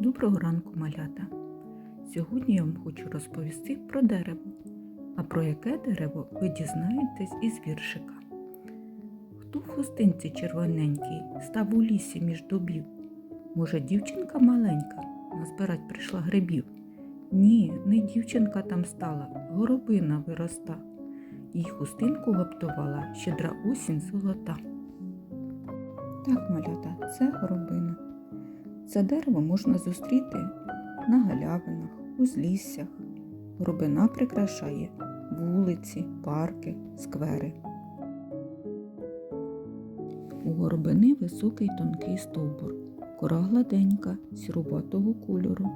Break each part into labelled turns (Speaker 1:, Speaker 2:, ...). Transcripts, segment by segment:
Speaker 1: Доброго ранку, малята! Сьогодні я вам хочу розповісти про дерево. А про яке дерево ви дізнаєтесь із віршика. Хто в хустинці червоненькій став у лісі між дубів? Може, дівчинка маленька назбирать прийшла грибів? Ні, не дівчинка там стала, горобина вироста. Їй хустинку гаптувала щедра осінь золота. Так, малята, це горобина. Це дерево можна зустріти на галявинах, узліссях. Горобина прикрашає вулиці, парки, сквери. У горобини високий тонкий стовбур, кора гладенька, сіруватого кольору.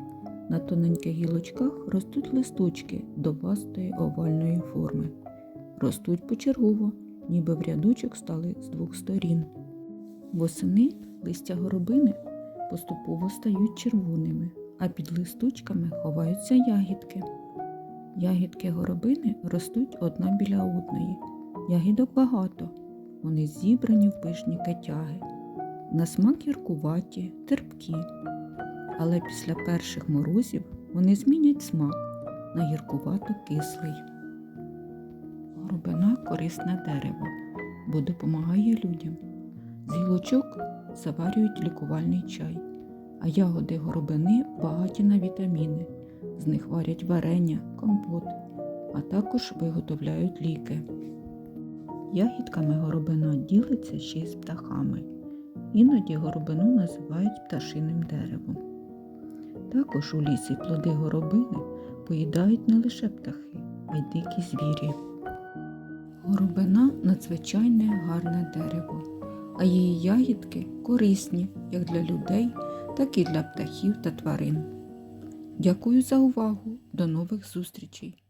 Speaker 1: На тоненьких гілочках ростуть листочки довастої овальної форми. Ростуть почергово, ніби в рядочок стали з двох сторін. Восени листя горобини поступово стають червоними, а під листочками ховаються ягідки. Ягідки горобини ростуть одна біля одної. Ягідок багато. Вони зібрані в пишні кетяги. На смак гіркуваті, терпкі. Але після перших морозів вони змінять смак на гіркувато кислий. Горобина корисне дерево, бо допомагає людям. З гілочок заварюють лікувальний чай, а ягоди горобини багаті на вітаміни. З них варять варення, компот, а також виготовляють ліки. Ягідками горобина ділиться ще й з птахами. Іноді горобину називають пташиним деревом. Також у лісі плоди горобини поїдають не лише птахи, а й дикі звірі. Горобина надзвичайне гарне дерево, а її ягідки корисні як для людей, так і для птахів та тварин. Дякую за увагу. До нових зустрічей!